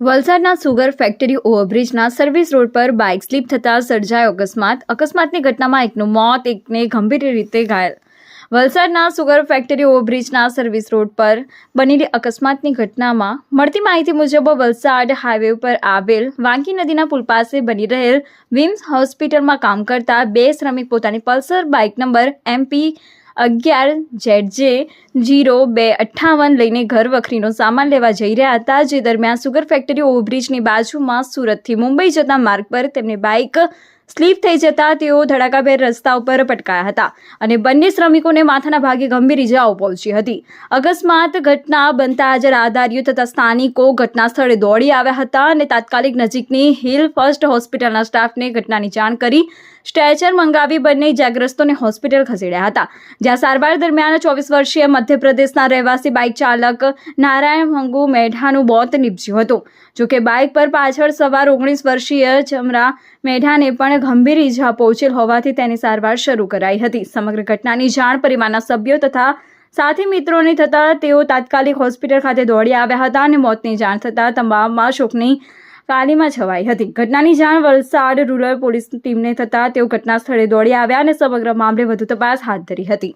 વલસાડના sugar factory ઓવરબ્રિજના service road પર બાઇક સ્લીપ થતાં સર્જાયો અકસ્માત. અકસ્માતની ઘટનામાં એકનું મોત, એકને ગંભીર રીતે ઘાયલ. વલસાડના સુગર ફેક્ટરી ઓવરબ્રિજના સર્વિસ રોડ પર બનેલી અકસ્માતની ઘટનામાં મળતી માહિતી મુજબ વલસાડ હાઈવે પર આવેલ વાંકી નદીના પુલ પાસે બની રહેલ વિમ્સ હોસ્પિટલમાં કામ કરતા બે શ્રમિક પોતાની પલ્સર બાઇક નંબર એમપી અગિયાર ઝેડ જે જીરો બે અઠ્ઠાવન લઈને ઘર વખરીનો સામાન લેવા જઈ રહ્યા હતા, જે દરમિયાન સુગર ફેક્ટરી ઓવરબ્રિજની બાજુમાં સુરતથી મુંબઈ જતા માર્ગ પર તેમની બાઇક સ્લીપ થઈ જતા તેઓ ધડાકાભેર રસ્તા ઉપર પટકાયા હતા અને બંને શ્રમિકોને માથાના ભાગે ગંભીર ઇજાઓ પહોંચી હતી. અકસ્માત ઘટના બનતા હાજર રાહદારીઓ તથા સ્થાનિકો ઘટના સ્થળે દોડી આવ્યા હતા અને તાત્કાલિક નજીકની હિલ ફર્સ્ટ હોસ્પિટલના સ્ટાફને ઘટનાની જાણ કરી સ્ટ્રેચર મંગાવી બંને ઇજાગ્રસ્તોને હોસ્પિટલ ખસેડ્યા હતા. જ્યાં સારવાર દરમિયાન ચોવીસ વર્ષીય મધ્યપ્રદેશના રહેવાસી બાઇક ચાલક નારાયણ મંગુ મેઢાનું મોત નીપજ્યું હતું. જોકે બાઇક પર પાછળ સવાર ઓગણીસ વર્ષીય ચમરા મેઢાને પણ ગંભીર ઈજા પહોંચેલ હોવાથી તેની સારવાર શરૂ કરાઈ હતી. સમગ્ર ઘટનાની જાણ પરિવારના સભ્યો તથા સાથી મિત્રોને થતાં તેઓ તાત્કાલિક હોસ્પિટલ ખાતે દોડી આવ્યા હતા અને મોતની જાણ થતાં તમામમાં શોકની કાલીમાં છવાઈ હતી. ઘટનાની જાણ વલસાડ રૂરલ પોલીસ ટીમને થતાં તેઓ ઘટના સ્થળે દોડી આવ્યા અને સમગ્ર મામલે વધુ તપાસ હાથ ધરી હતી.